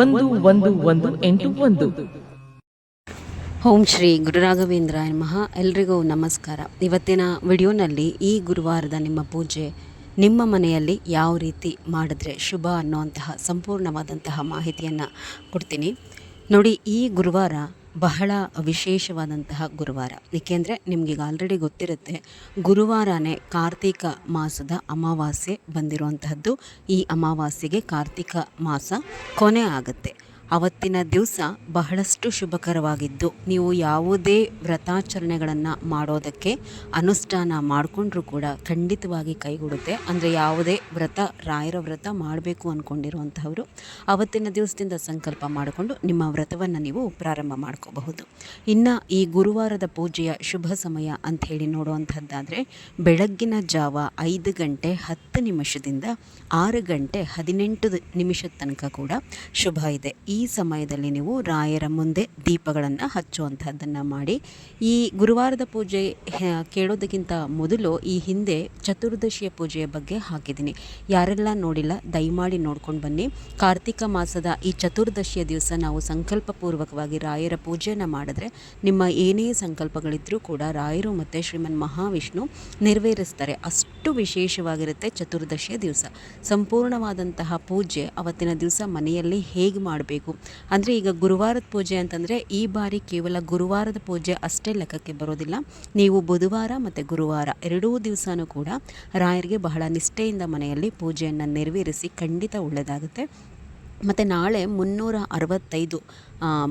ಒಂದು ಒಂದು ಒಂದು, ಎಂಟು, ಒಂದು. ಓಂ ಶ್ರೀ ಗುರುರಾಘವೇಂದ್ರ ನಮಃ. ಎಲ್ರಿಗೂ ನಮಸ್ಕಾರ. ಇವತ್ತಿನ ವಿಡಿಯೋನಲ್ಲಿ ಈ ಗುರುವಾರದ ನಿಮ್ಮ ಪೂಜೆ ನಿಮ್ಮ ಮನೆಯಲ್ಲಿ ಯಾವ ರೀತಿ ಮಾಡಿದ್ರೆ ಶುಭ ಅನ್ನುವಂತಹ ಸಂಪೂರ್ಣವಾದಂತಹ ಮಾಹಿತಿಯನ್ನು ಕೊಡ್ತೀನಿ. ನೋಡಿ, ಈ ಗುರುವಾರ ಬಹಳ ವಿಶೇಷವಾದಂತಹ ಗುರುವಾರ. ಏಕೆಂದರೆ ನಿಮಗೀಗ ಆಲ್ರೆಡಿ ಗೊತ್ತಿರುತ್ತೆ, ಗುರುವಾರನೇ ಕಾರ್ತಿಕ ಮಾಸದ ಅಮಾವಾಸ್ಯೆ ಬಂದಿರುವಂತಹದ್ದು. ಈ ಅಮಾವಾಸ್ಯೆಗೆ ಕಾರ್ತಿಕ ಮಾಸ ಕೊನೆ ಆಗುತ್ತೆ. ಅವತ್ತಿನ ದಿವಸ ಬಹಳಷ್ಟು ಶುಭಕರವಾಗಿದ್ದು, ನೀವು ಯಾವುದೇ ವ್ರತಾಚರಣೆಗಳನ್ನು ಮಾಡೋದಕ್ಕೆ ಅನುಷ್ಠಾನ ಮಾಡಿಕೊಂಡ್ರೂ ಕೂಡ ಖಂಡಿತವಾಗಿ ಕೈಗೂಡುತ್ತೆ ಅಂದರೆ ಯಾವುದೇ ವ್ರತ, ರಾಯರ ವ್ರತ ಮಾಡಬೇಕು ಅಂದ್ಕೊಂಡಿರುವಂತಹವರು ಅವತ್ತಿನ ದಿವಸದಿಂದ ಸಂಕಲ್ಪ ಮಾಡಿಕೊಂಡು ನಿಮ್ಮ ವ್ರತವನ್ನು ನೀವು ಪ್ರಾರಂಭ ಮಾಡ್ಕೋಬಹುದು. ಇನ್ನು ಈ ಗುರುವಾರದ ಪೂಜೆಯ ಶುಭ ಸಮಯ ಅಂತ ಹೇಳಿ ನೋಡುವಂಥದ್ದಾದರೆ, ಬೆಳಗ್ಗಿನ ಜಾವ ಐದು ಗಂಟೆ ಹತ್ತು ನಿಮಿಷದಿಂದ ಆರು ಗಂಟೆ ಹದಿನೆಂಟು ನಿಮಿಷದ ತನಕ ಕೂಡ ಶುಭ ಇದೆ. ಈ ಸಮಯದಲ್ಲಿ ನೀವು ರಾಯರ ಮುಂದೆ ದೀಪಗಳನ್ನು ಹಚ್ಚುವಂಥದ್ದನ್ನು ಮಾಡಿ. ಈ ಗುರುವಾರದ ಪೂಜೆ ಕೇಳೋದಕ್ಕಿಂತ ಮೊದಲು ಈ ಹಿಂದೆ ಚತುರ್ದಶಿಯ ಪೂಜೆಯ ಬಗ್ಗೆ ಹಾಕಿದ್ದೀನಿ. ಯಾರೆಲ್ಲ ನೋಡಿಲ್ಲ, ದಯಮಾಡಿ ನೋಡ್ಕೊಂಡು ಬನ್ನಿ. ಕಾರ್ತಿಕ ಮಾಸದ ಈ ಚತುರ್ದಶಿಯ ದಿವಸ ನಾವು ಸಂಕಲ್ಪಪೂರ್ವಕವಾಗಿ ರಾಯರ ಪೂಜೆಯನ್ನು ಮಾಡಿದ್ರೆ ನಿಮ್ಮ ಏನೇ ಸಂಕಲ್ಪಗಳಿದ್ದರೂ ಕೂಡ ರಾಯರು ಮತ್ತು ಶ್ರೀಮನ್ ಮಹಾವಿಷ್ಣು ನೆರವೇರಿಸ್ತಾರೆ. ಅಷ್ಟು ವಿಶೇಷವಾಗಿರುತ್ತೆ ಚತುರ್ದಶಿಯ ದಿವಸ. ಸಂಪೂರ್ಣವಾದಂತಹ ಪೂಜೆ ಅವತ್ತಿನ ದಿವಸ ಮನೆಯಲ್ಲಿ ಹೇಗೆ ಮಾಡಬೇಕು? ಅಂದರೆ ಈಗ ಗುರುವಾರದ ಪೂಜೆ ಅಂತಂದರೆ ಈ ಬಾರಿ ಕೇವಲ ಗುರುವಾರದ ಪೂಜೆ ಅಷ್ಟೇ ಲೆಕ್ಕಕ್ಕೆ ಬರೋದಿಲ್ಲ. ನೀವು ಬುಧವಾರ ಮತ್ತು ಗುರುವಾರ ಎರಡೂ ದಿವಸನೂ ಕೂಡ ರಾಯರಿಗೆ ಬಹಳ ನಿಷ್ಠೆಯಿಂದ ಮನೆಯಲ್ಲಿ ಪೂಜೆಯನ್ನು ನೆರವೇರಿಸಿ ಖಂಡಿತ ಒಳ್ಳೆಯದಾಗುತ್ತೆ ಮತ್ತು ನಾಳೆ ಮುನ್ನೂರ ಅರವತ್ತೈದು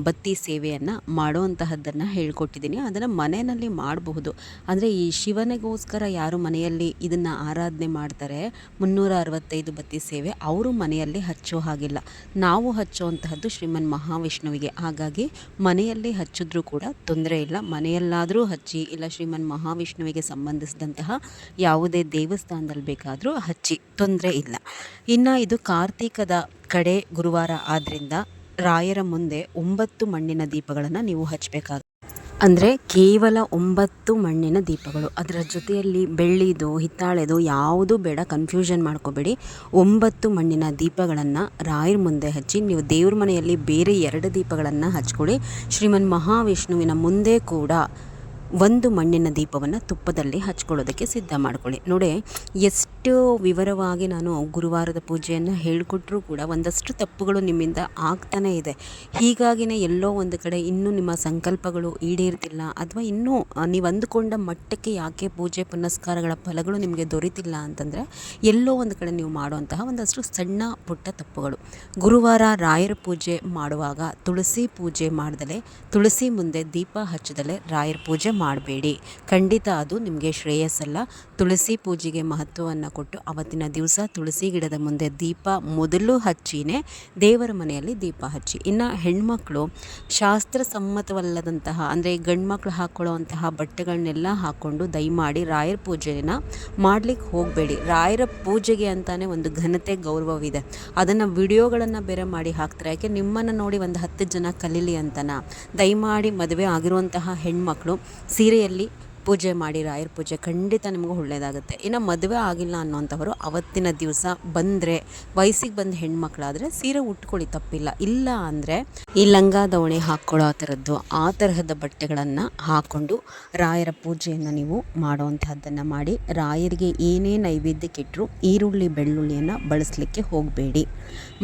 ಬತ್ತಿ ಸೇವೆಯನ್ನು ಮಾಡುವಂತಹದ್ದನ್ನು ಹೇಳ್ಕೊಟ್ಟಿದ್ದೀನಿ. ಅದನ್ನು ಮನೆಯಲ್ಲಿ ಮಾಡಬಹುದು. ಅಂದರೆ ಈ ಶಿವನಿಗೋಸ್ಕರ ಯಾರು ಮನೆಯಲ್ಲಿ ಇದನ್ನು ಆರಾಧನೆ ಮಾಡ್ತಾರೆ, ಮುನ್ನೂರ ಅರವತ್ತೈದು ಬತ್ತಿ ಸೇವೆ ಅವರು ಮನೆಯಲ್ಲಿ ಹಚ್ಚೋ ಹಾಗಿಲ್ಲ. ನಾವು ಹಚ್ಚುವಂತಹದ್ದು ಶ್ರೀಮನ್ ಮಹಾವಿಷ್ಣುವಿಗೆ. ಹಾಗಾಗಿ ಮನೆಯಲ್ಲಿ ಹಚ್ಚಿದ್ರೂ ಕೂಡ ತೊಂದರೆ ಇಲ್ಲ. ಮನೆಯಲ್ಲಾದರೂ ಹಚ್ಚಿ, ಇಲ್ಲ ಶ್ರೀಮನ್ ಮಹಾವಿಷ್ಣುವಿಗೆ ಸಂಬಂಧಿಸಿದಂತಹ ಯಾವುದೇ ದೇವಸ್ಥಾನದಲ್ಲಿ ಬೇಕಾದರೂ ಹಚ್ಚಿ, ತೊಂದರೆ ಇಲ್ಲ. ಇನ್ನು ಇದು ಕಾರ್ತೀಕದ ಕಡೆ ಗುರುವಾರ ಆದ್ದರಿಂದ ರಾಯರ ಮುಂದೆ ಒಂಬತ್ತು ಮಣ್ಣಿನ ದೀಪಗಳನ್ನು ನೀವು ಹಚ್ಚಬೇಕಾಗ ಅಂದರೆ ಕೇವಲ ಒಂಬತ್ತು ಮಣ್ಣಿನ ದೀಪಗಳು. ಅದರ ಜೊತೆಯಲ್ಲಿ ಬೆಳ್ಳಿದು, ಹಿತ್ತಾಳೆದು ಯಾವುದೂ ಬೇಡ ಕನ್ಫ್ಯೂಷನ್ ಮಾಡ್ಕೋಬೇಡಿ. ಒಂಬತ್ತು ಮಣ್ಣಿನ ದೀಪಗಳನ್ನು ರಾಯರ ಮುಂದೆ ಹಚ್ಚಿ, ನೀವು ದೇವ್ರ ಮನೆಯಲ್ಲಿ ಬೇರೆ ಎರಡು ದೀಪಗಳನ್ನು ಹಚ್ಕೊಳ್ಳಿ ಶ್ರೀಮನ್ ಮಹಾವಿಷ್ಣುವಿನ ಮುಂದೆ ಕೂಡ ಒಂದು ಮಣ್ಣಿನ ದೀಪವನ್ನು ತುಪ್ಪದಲ್ಲಿ ಹಚ್ಕೊಳ್ಳೋದಕ್ಕೆ ಸಿದ್ಧ ಮಾಡ್ಕೊಳ್ಳಿ. ನೋಡಿ ಎಷ್ಟು ವಿವರವಾಗಿ ನಾನು ಗುರುವಾರದ ಪೂಜೆಯನ್ನು ಹೇಳಿಕೊಟ್ರೂ ಕೂಡ ಒಂದಷ್ಟು ತಪ್ಪುಗಳು ನಿಮ್ಮಿಂದ ಆಗ್ತಾನೇ ಇದೆ. ಹೀಗಾಗಿನೇ ಎಲ್ಲೋ ಒಂದು ಕಡೆ ಇನ್ನೂ ನಿಮ್ಮ ಸಂಕಲ್ಪಗಳು ಈಡೇರ್ತಿಲ್ಲ ಅಥವಾ ಇನ್ನೂ ನೀವು ಅಂದುಕೊಂಡ ಮಟ್ಟಕ್ಕೆ ಯಾಕೆ ಪೂಜೆ ಪುನಸ್ಕಾರಗಳ ಫಲಗಳು ನಿಮಗೆ ದೊರೀತಿಲ್ಲ ಅಂತಂದರೆ ಎಲ್ಲೋ ಒಂದು ಕಡೆ ನೀವು ಮಾಡುವಂತಹ ಒಂದಷ್ಟು ಸಣ್ಣ ಪುಟ್ಟ ತಪ್ಪುಗಳು. ಗುರುವಾರ ರಾಯರ ಪೂಜೆ ಮಾಡುವಾಗ ತುಳಸಿ ಪೂಜೆ ಮಾಡ್ದಲೆ, ತುಳಸಿ ಮುಂದೆ ದೀಪ ಹಚ್ಚದಲೆ ರಾಯರ ಪೂಜೆ ಮಾಡಬೇಡಿ. ಖಂಡಿತ ಅದು ನಿಮಗೆ ಶ್ರೇಯಸ್ಸಲ್ಲ. ತುಳಸಿ ಪೂಜೆಗೆ ಮಹತ್ವವನ್ನು ಕೊಟ್ಟು ಅವತ್ತಿನ ದಿವಸ ತುಳಸಿ ಗಿಡದ ಮುಂದೆ ದೀಪ, ಮೊದಲು ಹಚ್ಚಿನೇ ದೇವರ ಮನೆಯಲ್ಲಿ ದೀಪ ಹಚ್ಚಿ. ಇನ್ನು ಹೆಣ್ಮಕ್ಳು ಶಾಸ್ತ್ರಸಮ್ಮತವಲ್ಲದಂತಹ ಅಂದರೆ ಗಂಡ್ಮಕ್ಳು ಹಾಕ್ಕೊಳ್ಳೋವಂತಹ ಬಟ್ಟೆಗಳನ್ನೆಲ್ಲ ಹಾಕ್ಕೊಂಡು ದಯಮಾಡಿ ರಾಯರ ಪೂಜೆನ ಮಾಡ್ಲಿಕ್ಕೆ ಹೋಗಬೇಡಿ. ರಾಯರ ಪೂಜೆಗೆ ಅಂತಾನೆ ಒಂದು ಘನತೆ, ಗೌರವವಿದೆ. ಅದನ್ನು ವಿಡಿಯೋಗಳನ್ನು ಬೇರೆ ಮಾಡಿ ಹಾಕ್ತಾರೆ. ಯಾಕೆ ನಿಮ್ಮನ್ನು ನೋಡಿ ಒಂದು ಹತ್ತು ಜನ ಕಲೀಲಿ ಅಂತನ? ದಯಮಾಡಿ ಮದುವೆ ಆಗಿರುವಂತಹ ಹೆಣ್ಮಕ್ಳು ಸೀರೆಯಲ್ಲಿ ಪೂಜೆ ಮಾಡಿ ರಾಯರ ಪೂಜೆ ಖಂಡಿತ ನಿಮಗೂ ಒಳ್ಳೆಯದಾಗುತ್ತೆ ಇನ್ನು ಮದುವೆ ಆಗಿಲ್ಲ ಅನ್ನೋಂಥವರು ಅವತ್ತಿನ ದಿವಸ ಬಂದರೆ, ವಯಸ್ಸಿಗೆ ಬಂದ ಹೆಣ್ಮಕ್ಳಾದರೆ ಸೀರೆ ಉಟ್ಕೊಳ್ಳಿ, ತಪ್ಪಿಲ್ಲ. ಇಲ್ಲ ಅಂದರೆ ಈ ಲಂಗ ದವಣಿ ಹಾಕ್ಕೊಳ್ಳೋ ಆ ಥರದ್ದು, ಆ ತರಹದ ಬಟ್ಟೆಗಳನ್ನು ಹಾಕ್ಕೊಂಡು ರಾಯರ ಪೂಜೆಯನ್ನು ನೀವು ಮಾಡುವಂತಹದ್ದನ್ನು ಮಾಡಿ, ರಾಯರಿಗೆ ಏನೇ ನೈವೇದ್ಯಕ್ಕೆ ಇಟ್ಟರು ಈರುಳ್ಳಿ, ಬೆಳ್ಳುಳ್ಳಿಯನ್ನು ಬಳಸಲಿಕ್ಕೆ ಹೋಗಬೇಡಿ.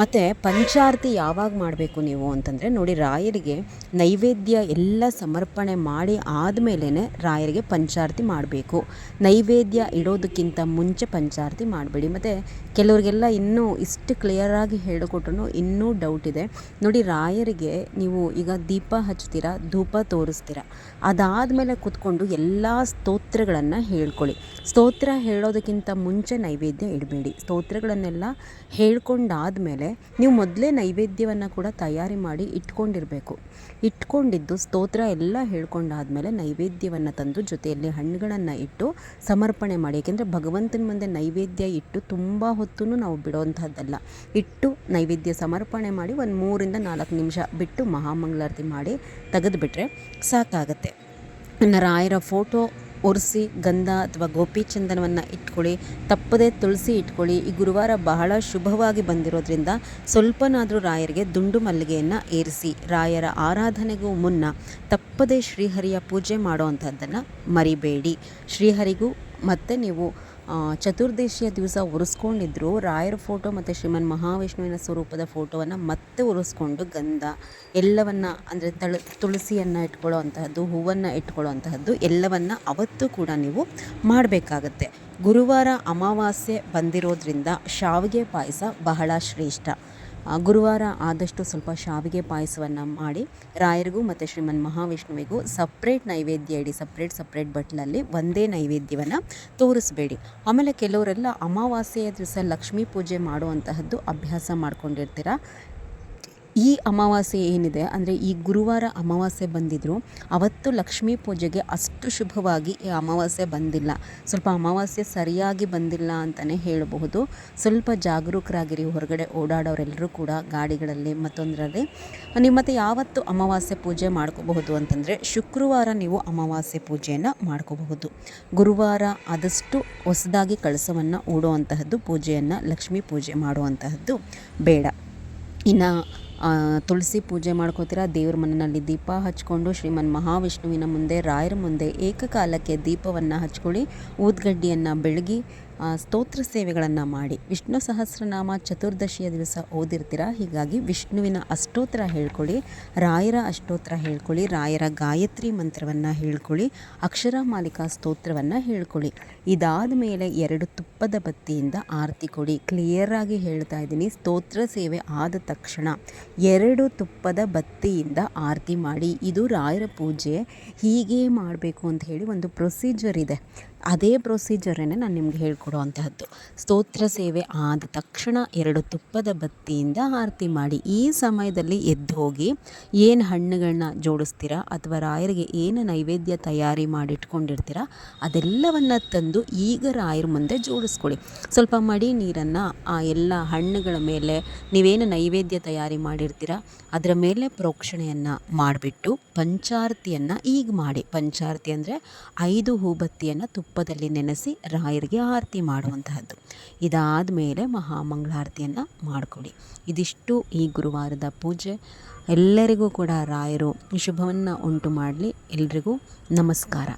ಮತ್ತು ಪಂಚಾರತಿ ಯಾವಾಗ ಮಾಡಬೇಕು ನೀವು ಅಂತಂದರೆ ನೋಡಿ, ರಾಯರಿಗೆ ನೈವೇದ್ಯ ಎಲ್ಲ ಸಮರ್ಪಣೆ ಮಾಡಿ ಆದಮೇಲೆ ರಾಯರಿಗೆ ಪಂಚಾರತಿ ಮಾಡಬೇಕು. ನೈವೇದ್ಯ ಇಡೋದಕ್ಕಿಂತ ಮುಂಚೆ ಪಂಚಾರತಿ ಮಾಡಬೇಡಿ. ಮತ್ತು ಕೆಲವರಿಗೆಲ್ಲ ಇನ್ನೂ ಇಷ್ಟು ಕ್ಲಿಯರಾಗಿ ಹೇಳಿಕೊಟ್ರು ಇನ್ನೂ ಡೌಟ್ ಇದೆ. ನೋಡಿ, ರಾಯರಿಗೆ ನೀವು ಈಗ ದೀಪ ಹಚ್ತೀರಾ ಧೂಪ ತೋರಿಸ್ತೀರಾ? ಅದಾದಮೇಲೆ ಕೂತ್ಕೊಂಡು ಎಲ್ಲ ಸ್ತೋತ್ರಗಳನ್ನು ಹೇಳ್ಕೊಳ್ಳಿ. ಸ್ತೋತ್ರ ಹೇಳೋದಕ್ಕಿಂತ ಮುಂಚೆ ನೈವೇದ್ಯ ಇಡಬೇಡಿ. ಸ್ತೋತ್ರಗಳನ್ನೆಲ್ಲ ಹೇಳ್ಕೊಂಡಾದಮೇಲೆ ನೀವು ಮೊದಲೇ ನೈವೇದ್ಯವನ್ನು ಕೂಡ ತಯಾರಿ ಮಾಡಿ ಇಟ್ಕೊಂಡಿರಬೇಕು. ಇಟ್ಕೊಂಡಿದ್ದು ಸ್ತೋತ್ರ ಎಲ್ಲ ಹೇಳ್ಕೊಂಡಾದಮೇಲೆ ನೈವೇದ್ಯವನ್ನು ತಂದು ಜೊತೆಯಲ್ಲಿ ಹಣ್ಣುಗಳನ್ನು ಇಟ್ಟು ಸಮರ್ಪಣೆ ಮಾಡಿ. ಏಕೆಂದರೆ ಭಗವಂತನ ಮುಂದೆ ನೈವೇದ್ಯ ಇಟ್ಟು ತುಂಬ ಹೊತ್ತೂ ನಾವು ಬಿಡೋವಂಥದ್ದಲ್ಲ ಇಟ್ಟು ನೈವೇದ್ಯ ಸಮರ್ಪಣೆ ಮಾಡಿ ಒಂದು ಮೂರಿಂದ ನಾಲ್ಕು ನಿಮಿಷ ಬಿಟ್ಟು ಮಹಾಮಂಗಳಾರತಿ ಮಾಡಿ ತೆಗೆದುಬಿಟ್ರೆ ಸಾಕಾಗತ್ತೆ. ರಾಯರ ಫೋಟೋ ಒರೆಸಿ, ಗಂಧ ಅಥವಾ ಗೋಪಿ ಚಂದನವನ್ನು ಇಟ್ಕೊಳ್ಳಿ. ತಪ್ಪದೇ ತುಳಸಿ ಇಟ್ಕೊಳ್ಳಿ. ಈ ಗುರುವಾರ ಬಹಳ ಶುಭವಾಗಿ ಬಂದಿರೋದ್ರಿಂದ ಸ್ವಲ್ಪನಾದರೂ ರಾಯರಿಗೆ ದುಂಡು ಮಲ್ಲಿಗೆಯನ್ನು ಏರಿಸಿ, ರಾಯರ ಆರಾಧನೆಗೂ ಮುನ್ನ ತಪ್ಪದೇ ಶ್ರೀಹರಿಯ ಪೂಜೆ ಮಾಡುವಂಥದ್ದನ್ನು ಮರಿಬೇಡಿ. ಶ್ರೀಹರಿಗೂ ಮತ್ತು ನೀವು ಚತುರ್ದಶಿಯ ದಿವಸ ಒರೆಸ್ಕೊಂಡಿದ್ರು ರಾಯರ ಫೋಟೋ ಮತ್ತು ಶ್ರೀಮನ್ ಮಹಾವಿಷ್ಣುವಿನ ಸ್ವರೂಪದ ಫೋಟೋವನ್ನು ಮತ್ತೆ ಒರೆಸ್ಕೊಂಡು ಗಂಧ, ಎಲ್ಲವನ್ನು ಅಂದರೆ ತಳ, ತುಳಸಿಯನ್ನು ಇಟ್ಕೊಳ್ಳೋ ಅಂತಹದ್ದು ಹೂವನ್ನು ಇಟ್ಕೊಳ್ಳೋ ಅಂತಹದ್ದು ಎಲ್ಲವನ್ನು ಅವತ್ತು ಕೂಡ ನೀವು ಮಾಡಬೇಕಾಗತ್ತೆ. ಗುರುವಾರ ಅಮಾವಾಸ್ಯೆ ಬಂದಿರೋದ್ರಿಂದ ಶಾವಿಗೆ ಪಾಯಸ ಬಹಳ ಶ್ರೇಷ್ಠ. ಗುರುವಾರ ಆದಷ್ಟು ಸ್ವಲ್ಪ ಶಾವಿಗೆ ಪಾಯಸವನ್ನು ಮಾಡಿ ರಾಯರಿಗೂ ಮತ್ತು ಶ್ರೀಮನ್ ಮಹಾವಿಷ್ಣುವಿಗೂ ಸಪ್ರೇಟ್ ನೈವೇದ್ಯ ಇಡಿ ಸಪ್ರೇಟ್ ಸಪ್ರೇಟ್ ಬಟ್ಲಲ್ಲಿ ಒಂದೇ ನೈವೇದ್ಯವನ್ನು ತೋರಿಸ್ಬೇಡಿ. ಆಮೇಲೆ ಕೆಲವರೆಲ್ಲ ಅಮಾವಾಸ್ಯೆಯ ದಿವಸ ಲಕ್ಷ್ಮೀ ಪೂಜೆ ಮಾಡುವಂತಹದ್ದು ಅಭ್ಯಾಸ ಮಾಡ್ಕೊಂಡಿರ್ತೀರ? ಈ ಅಮಾವಾಸ್ಯೆ ಏನಿದೆ ಅಂದರೆ ಈ ಗುರುವಾರ ಅಮಾವಾಸ್ಯೆ ಬಂದಿದ್ರು. ಅವತ್ತು ಲಕ್ಷ್ಮೀ ಪೂಜೆಗೆ ಅಷ್ಟು ಶುಭವಾಗಿ ಈ ಅಮಾವಾಸ್ಯೆ ಬಂದಿಲ್ಲ. ಸ್ವಲ್ಪ ಅಮಾವಾಸ್ಯೆ ಸರಿಯಾಗಿ ಬಂದಿಲ್ಲ ಅಂತಲೇ ಹೇಳಬಹುದು. ಸ್ವಲ್ಪ ಜಾಗರೂಕರಾಗಿರಿ, ಹೊರಗಡೆ ಓಡಾಡೋರೆಲ್ಲರೂ ಕೂಡ ಗಾಡಿಗಳಲ್ಲಿ ಮತ್ತೊಂದರಲ್ಲಿ. ನೀವು ಮತ್ತು ಯಾವತ್ತು ಅಮಾವಾಸ್ಯೆ ಪೂಜೆ ಮಾಡ್ಕೋಬಹುದು ಅಂತಂದರೆ ಶುಕ್ರವಾರ ನೀವು ಅಮಾವಾಸ್ಯೆ ಪೂಜೆಯನ್ನು ಮಾಡ್ಕೋಬಹುದು. ಗುರುವಾರ ಆದಷ್ಟು ಹೊಸದಾಗಿ ಕಳಸವನ್ನು ಓಡುವಂತಹದ್ದು ಪೂಜೆಯನ್ನು ಲಕ್ಷ್ಮೀ ಪೂಜೆ ಮಾಡುವಂತಹದ್ದು ಬೇಡ. ಇನ್ನು ತುಳಸಿ ಪೂಜೆ ಮಾಡ್ಕೋತೀರ? ದೇವ್ರ ಮನೆಯಲ್ಲಿ ದೀಪ ಹಚ್ಕೊಂಡು ಶ್ರೀಮನ್ ಮಹಾವಿಷ್ಣುವಿನ ಮುಂದೆ ರಾಯರ ಮುಂದೆ ಏಕಕಾಲಕ್ಕೆ ದೀಪವನ್ನು ಹಚ್ಕೊಳ್ಳಿ. ಊದ್ಗಡ್ಡಿಯನ್ನು ಬೆಳಗಿ ಸ್ತೋತ್ರ ಸೇವೆಗಳನ್ನು ಮಾಡಿ. ವಿಷ್ಣು ಸಹಸ್ರನಾಮ ಚತುರ್ದಶಿಯ ದಿವಸ ಓದಿರ್ತೀರ? ಹೀಗಾಗಿ ವಿಷ್ಣುವಿನ ಅಷ್ಟೋತ್ತರ ಹೇಳ್ಕೊಳ್ಳಿ, ರಾಯರ ಅಷ್ಟೋತ್ತರ ಹೇಳ್ಕೊಳ್ಳಿ, ರಾಯರ ಗಾಯತ್ರಿ ಮಂತ್ರವನ್ನು ಹೇಳ್ಕೊಳ್ಳಿ, ಅಕ್ಷರ ಮಾಲಿಕಾ ಸ್ತೋತ್ರವನ್ನು ಹೇಳ್ಕೊಳ್ಳಿ. ಇದಾದ ಮೇಲೆ ಎರಡು ತುಪ್ಪದ ಬತ್ತಿಯಿಂದ ಆರತಿ ಕೊಡಿ. ಕ್ಲಿಯರಾಗಿ ಹೇಳ್ತಾ ಇದ್ದೀನಿ, ಸ್ತೋತ್ರ ಸೇವೆ ಆದ ತಕ್ಷಣ ಎರಡು ತುಪ್ಪದ ಬತ್ತಿಯಿಂದ ಆರತಿ ಮಾಡಿ. ಇದು ರಾಯರ ಪೂಜೆ, ಹೀಗೆ ಮಾಡಬೇಕು ಅಂತ ಹೇಳಿ ಒಂದು ಪ್ರೊಸೀಜರ್ ಇದೆ. ಅದೇ ಪ್ರೊಸೀಜರನ್ನೇ ನಾನು ನಿಮ್ಗೆ ಹೇಳ್ಕೊಡೋ ಅಂತಹದ್ದು ಸ್ತೋತ್ರ ಸೇವೆ ಆದ ತಕ್ಷಣ ಎರಡು ತುಪ್ಪದ ಬತ್ತಿಯಿಂದ ಆರತಿ ಮಾಡಿ. ಈ ಸಮಯದಲ್ಲಿ ಎದ್ದು ಹೋಗಿ ಏನು ಹಣ್ಣುಗಳನ್ನ ಜೋಡಿಸ್ತೀರಾ? ಅಥವಾ ರಾಯರಿಗೆ ಏನು ನೈವೇದ್ಯ ತಯಾರಿ ಮಾಡಿಟ್ಕೊಂಡಿರ್ತೀರ? ಅದೆಲ್ಲವನ್ನು ತಂದು ಈಗ ರಾಯರ ಮುಂದೆ ಜೋಡಿಸ್ಕೊಳ್ಳಿ. ಸ್ವಲ್ಪ ಮಡಿ ನೀರನ್ನು ಆ ಎಲ್ಲ ಹಣ್ಣುಗಳ ಮೇಲೆ ನೀವೇನು ನೈವೇದ್ಯ ತಯಾರಿ ಮಾಡಿರ್ತೀರ? ಅದರ ಮೇಲೆ ಪ್ರೋಕ್ಷಣೆಯನ್ನು ಮಾಡಿಬಿಟ್ಟು ಪಂಚಾರತಿಯನ್ನು ಈಗ ಮಾಡಿ. ಪಂಚಾರತಿ ಅಂದರೆ ಐದು ಹೂಬತ್ತಿಯನ್ನು ತುಪ್ಪದಲ್ಲಿ ನೆನೆಸಿ ರಾಯರಿಗೆ ಆರತಿ ಮಾಡುವಂತಹದ್ದು. ಇದಾದ ಮೇಲೆ ಮಹಾಮಂಗಳಾರತಿಯನ್ನು ಮಾಡಿಕೊಡಿ. ಇದಿಷ್ಟು ಈ ಗುರುವಾರದ ಪೂಜೆ. ಎಲ್ಲರಿಗೂ ಕೂಡ ರಾಯರು ಶುಭವನ್ನು ಉಂಟು ಮಾಡಲಿ. ಎಲ್ರಿಗೂ ನಮಸ್ಕಾರ.